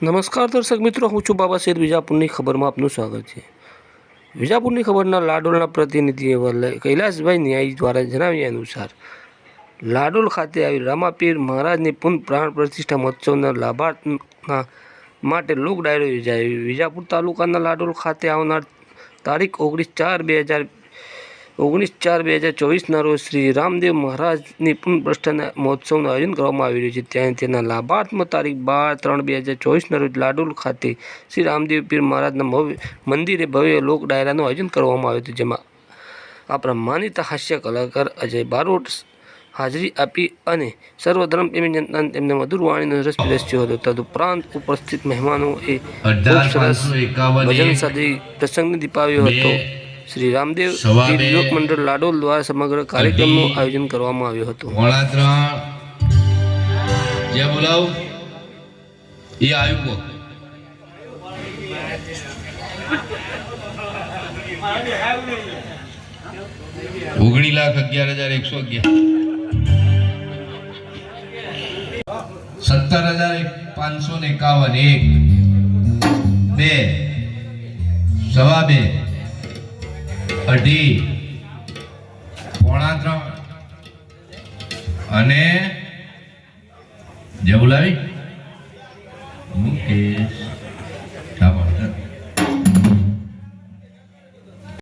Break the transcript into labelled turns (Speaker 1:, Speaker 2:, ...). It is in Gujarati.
Speaker 1: નમસ્કાર દર્શક મિત્રો, હું છું બાબા સૈદ વિજાપુરની ખબરમાં આપનું સ્વાગત છે. વિજાપુરની ખબરના લાડોલના પ્રતિનિધિ એવા કૈલાસભાઈ ન્યાય દ્વારા જણાવ્યા અનુસાર, લાડોલ ખાતે આવી રામાપીર મહારાજની પુનઃ પ્રાણ પ્રતિષ્ઠા મહોત્સવના લાભાર્થના માટે લોક ડાયરો યોજાયો. વિજાપુર તાલુકાના લાડોલ ખાતે આવનાર તારીખ ઓગણીસ ચાર બે હજાર ઓગણીસ ચાર બે હજાર ચોવીસના રોજ શ્રી રામદેવ મહારાજની પુનઃપ્રતિષ્ઠાના મહોત્સવનું આયોજન કરવામાં આવી રહ્યું છે. ત્યાં તેના લાભાર્થમાં તારીખ બાર ત્રણ બે હજાર ચોવીસના રોજ લાડોલ ખાતે શ્રી રામદેવ પીર મહારાજના ભવ્ય મંદિરે ભવ્ય લોક ડાયરાનું આયોજન કરવામાં આવ્યું હતું જેમાં આપણા માનીતા હાસ્ય કલાકાર અજય બારોટ હાજરી આપી અને સર્વધર્મ પ્રેમી જનતાને તેમને મધુર વાણીનો રસ પીરસ્યો હતો. તદુપરાંત ઉપસ્થિત મહેમાનોએ ખૂબ સરસ ભજન સાથે પ્રસંગ દીપાવ્યો હતો. શ્રી રામદેવ. યુવક મંડળ લાડોલ દ્વારા સમગ્ર કાર્યક્રમનું આયોજન કરવામાં આવ્યું હતું.
Speaker 2: જે બોલાવ? એ આવ્યું ઓગણી લાખ અગિયાર હજાર એકસો અગિયાર. સત્તર હજાર પાંચસો ને એકાવન. એક બે સવા બે. અઢી પોણા ત્રણ. અને જવું લાવી મુકેશ.